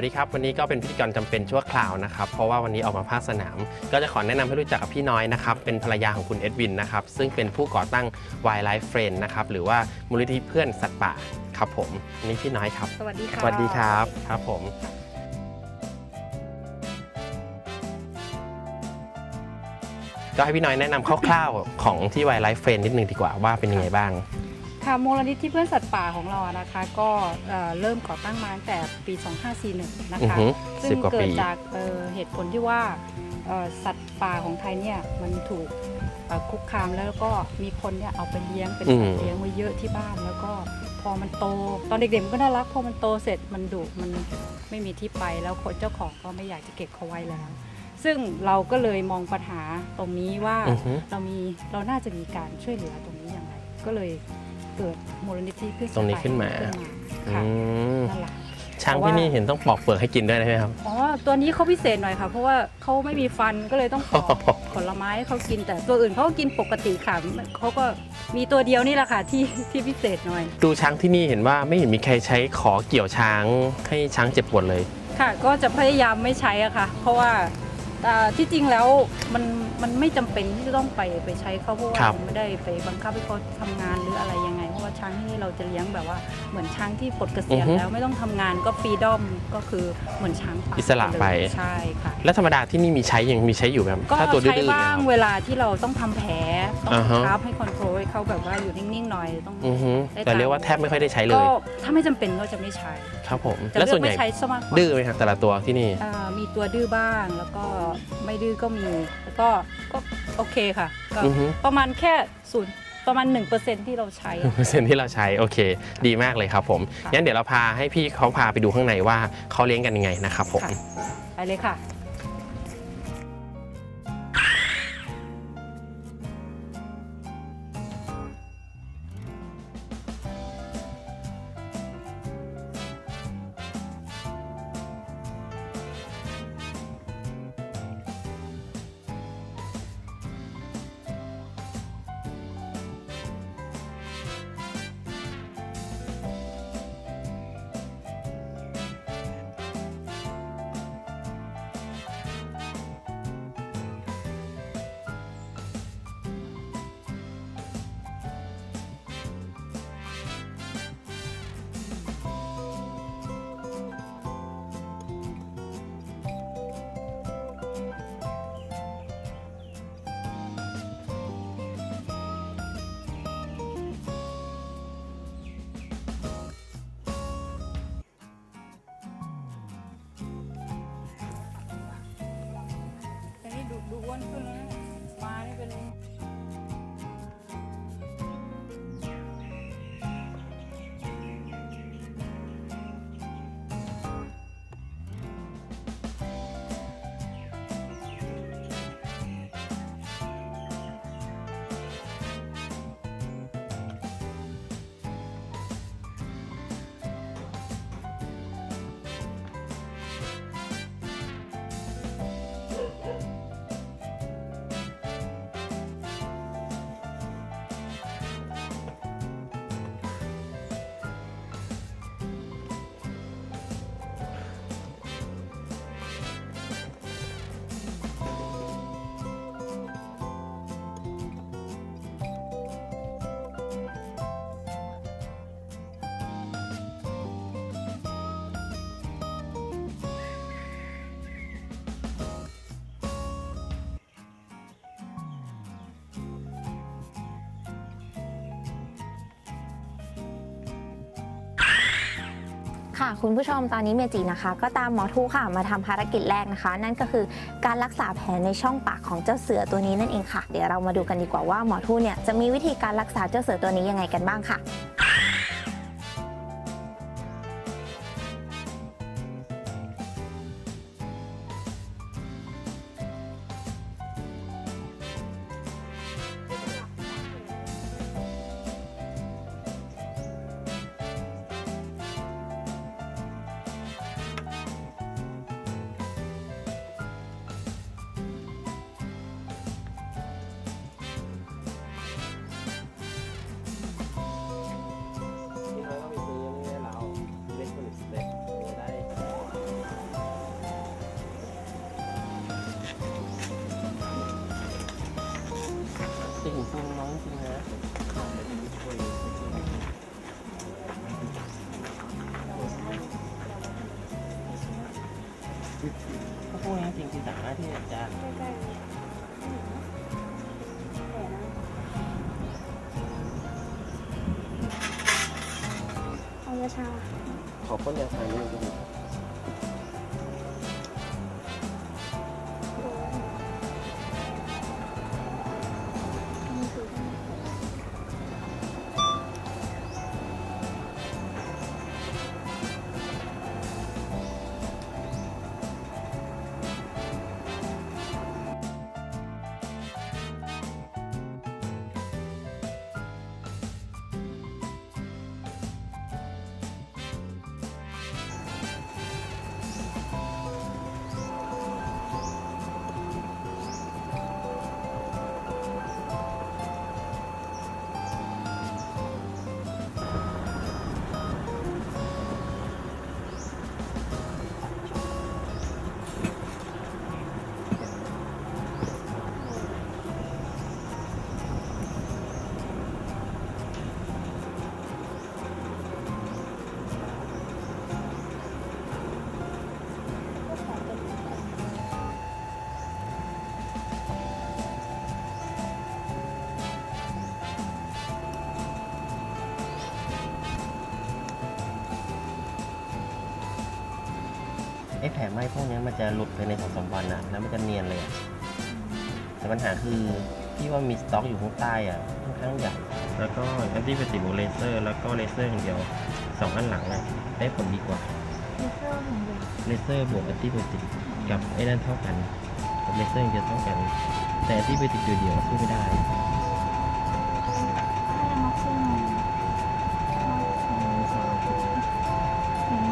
วัสดีครับ วันนี้ก็เป็นพิธีกรจำเป็นชั่วคราวนะครับ เพราะว่าวันนี้ออกมาภาคสนาม ก็จะขอแนะนำให้รู้จักกับพี่น้อยนะครับ เป็นภรรยาของคุณเอ็ดวินนะครับ ซึ่งเป็นผู้ก่อตั้ง Wildlife Friend นะครับ หรือว่ามูลนิธิเพื่อนสัตว์ป่าครับผมอันนี้พี่น้อยครับ สวัสดีค่ะสวัสดีครับ ครับผมก็ให้พี่น้อยแนะนำคร่าวๆของที่ Wildlife Friend นิดนึงดีกว่าว่าเป็นยังไงบ้าง ค่ะมูลนิธิเพื่อนสัตว์ป่าของเรานะคะ ก็เอ่อเริ่มก่อตั้งมาตั้งแต่ปี 2541 นะอือคะฮึซึ่สิบงกว่าเกิปีดจากเอ่อเหตุผลที่ว่าเอ่อสัตว์ป่าของไทยเนี่ยมันถูกเอ่อคุกคามแล้วก็มีคนเนี่ยเอาไปเลี้ยงเป็นสัตว์เลี้ยงไว้เยอะที่บ้านแล้วก็พอมันโต ตอนเด็กๆมันก็น่ารักพอมันโตเสร็จมันดุมันไม่มีที่ไปแล้วคนเจ้าของก็ไม่อยากจะเก็บเขาไว้แล้ว ซึ่งเราก็เลยมองปัญหาตรงนี้ว่า อือฮึเรามีเราน่าจะมีการช่วยเหลือตรงนี้อย่างไร ก็เลย เกิดมูลนิธิเพื่อตรงนี้ขึ้นมา ค่ะอืมนั่นแหละ ช้างที่นี่เห็นต้องปอกเปลือกให้กินด้วยนะใช่ไหมครับ อ๋อ ตัวนี้เขาพิเศษหน่อยค่ะ เพราะว่าเขาไม่มีฟันก็เลยต้องปอก ผลไม้ให้เขากินแต่ตัวอื่นเขาก็กินปกติค่ะเขาก็มีตัวเดียวนี่แหละค่ะที่ที่พิเศษหน่อย ดูช้างที่นี่เห็นว่าไม่เห็นมีใครใช้ขอเกี่ยวช้างให้ช้างเจ็บปวดเลย ค่ะ ก็จะพยายามไม่ใช้อะค่ะ เพราะว่าอ่าที่จริงแล้วมันมันไม่จำเป็นที่จะต้องไปไปใช้เขาเพราะว่าครับ เราไม่ได้ไปบังคับให้เขาทำงานหรืออะไรยังไง เพราะว่าช้างที่นี่เราจะเลี้ยงแบบว่าเหมือนช้างที่ปลดเกษียณแล้วไม่ต้องทำงานก็ฟรีดอมก็คือเหมือนช้างป่าอิสระไป เลยใช่ค่ะ แล้วธรรมดาที่นี่มีใช้ยังมีใช้อยู่ไหมครับก็ถ้าตัวดื้ใช้อๆเนี่ยบ้างครับ เวลาที่เราต้องทำแผลต้องอ่าฮะ ครับให้คอนโทรลให้เขาแบบว่าอยู่นิ่งๆหน่อยต้องอือฮึได้แต่เรียกว่าแทบไม่ค่อยได้ใช้เลก็ยถ้าไม่จำเป็นก็จะไม่ใช้ครับผมจะแล้วเลืส่อวกนใหไม่ญ่ใช้ซะมากกว่าดื้อไหมครับแต่ละตัวที่นี่อ่ามีตัวดื้อบ้างแล้วก็ไม่ดื้อก็มีแล้วก็ก็โอเคค่ะก็อือฮึ ประมาณแค่ศูนย์ ประมาณ 1%ที่เราใช้อะ เปอร์เซ็นต์ที่เราใช้โอเค ดีมากเลยครับผมค่ะ งั้นเดี๋ยวเราพาให้พี่เขาพาไปดูข้างในว่าเขาเลี้ยงกันยังไงนะครับผมค่ะไปเลยค่ะ นี้ดูดู ค่ะคุณผู้ชมตอนนี้เมจินะคะ ก็ตามหมอทูค่ะมาทำภารกิจแรกนะคะ นั่นก็คือการรักษาแผลในช่องปากของเจ้าเสือตัวนี้นั่นเองค่ะ เดี๋ยวเรามาดูกันดีกว่าว่าหมอทูเนี่ยจะมีวิธีการรักษาเจ้าเสือตัวนี้ยังไงกันบ้างค่ะ ก็พวกนี้จริงที่สารถที่จะใกล้ๆนี้แต่นะเอาเงาชา ขอบพ่นยาชานิดนึง ไอ้แผลไหม้พวกเนี้ยมันจะหลุดภายในสองสามวันนะแล้วมันจะเนียนเลยอะแต่ปัญหาคือที่ว่ามีสต็อกอยู่ข้างใต้อะค่อนข้างใหญ่ แล้วก็แอนตี้เบติบวกเลเซอร์แล้วก็เลเซอร์อย่างเดียวสองอันหลังอะได้ผลดีกว่าเลเซอร์บวกแอนตี้ไบโอติกกับไอ้นั่นเท่ากันกับเลเซอร์อย่างเดียวเท่ากัน แต่แอนตี้ไบโอติกเดียวๆสู้ไม่ได้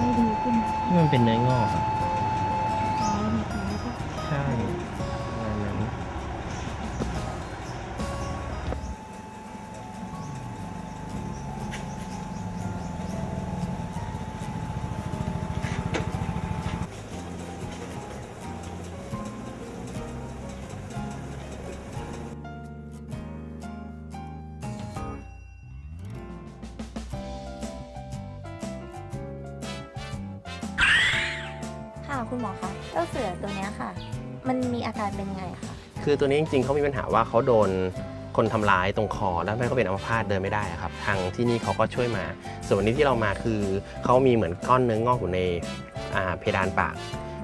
ไม่ดีขึ้นที่มันเป็นเนื้องอกอะ คุณหมอคะเจ้าเสือตัวนี้ค่ะ มันมีอาการเป็นไงคะคือตัวนี้จริงๆเขามีปัญหาว่าเขาโดนคนทำร้ายตรงคอแล้วแม่ก็เป็นอัมพาตเดินไม่ได้ครับ ทางที่นี่เขาก็ช่วยมา ส่วนวันนี้ที่เรามาคือเขามีเหมือนก้อนเนื้องอกอยู่ในเพดานปาก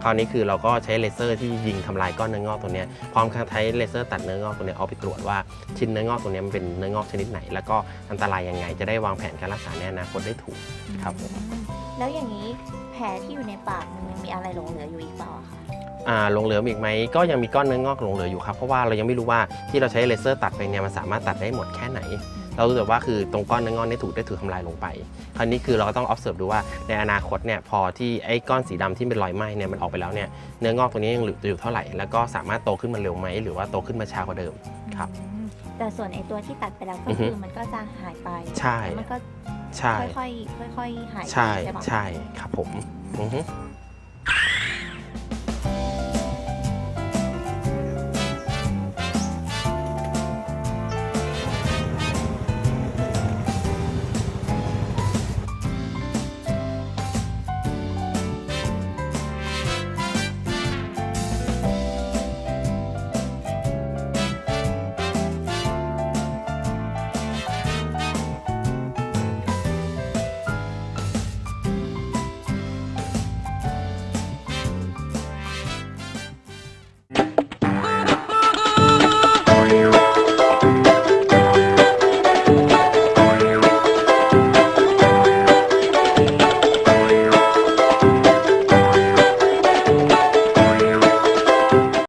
คราวนี้คือเราก็ใช้เลเซอร์ที่ยิงทำลายก้อนเนื้องอกตัวเนี้ยพร้อมกับใช้เลเซอร์ตัดเนื้องอกตัวเนี้ยเอาไปตรวจว่าชิ้นเนื้องอกตัวเนี้ยมันเป็นเนื้องอกชนิดไหน แล้วก็อันตรายยังไง จะได้วางแผนการรักษาในอนาคตได้ถูกครับผมอืมแล้วอย่างนี้แผลที่อยู่ในปากมันยังมีอะไรหลงเหลืออยู่อีกเปล่าอะคะอ่าหลงเหลืออีกไหมก็ยังมีก้อนเนื้องอกหลงเหลืออยู่ครับเพราะว่าเรายังไม่รู้ว่าที่เราใช้เลเซอร์ตัดไปเนี่ยมันสามารถตัดได้หมดแค่ไหน เรารู้แต่ว่าคือตรงก้อนเนื้องอกนี่ถูกได้ถูกทำลายลงไป คราวนี้คือเราก็ต้อง observe ดูว่าในอนาคตเนี่ยพอที่ไอ้ก้อนสีดำที่เป็นรอยไหม้เนี่ยมันออกไปแล้วเนี่ยเนื้องอกตัวนี้ยังเหลืออยู่เท่าไหร่ แล้วก็สามารถโตขึ้นมาเร็วไหมหรือว่าโตขึ้นมาช้ากว่าเดิมครับอืมแต่ส่วนไอตัวที่ตัดไปแล้วก็อือฮึคือมันก็จะหายไปใช่แล้วมันก็ใช่ค่อยๆค่อยๆหายไปใช่ใช่ปะใช่ครับผมอือฮึ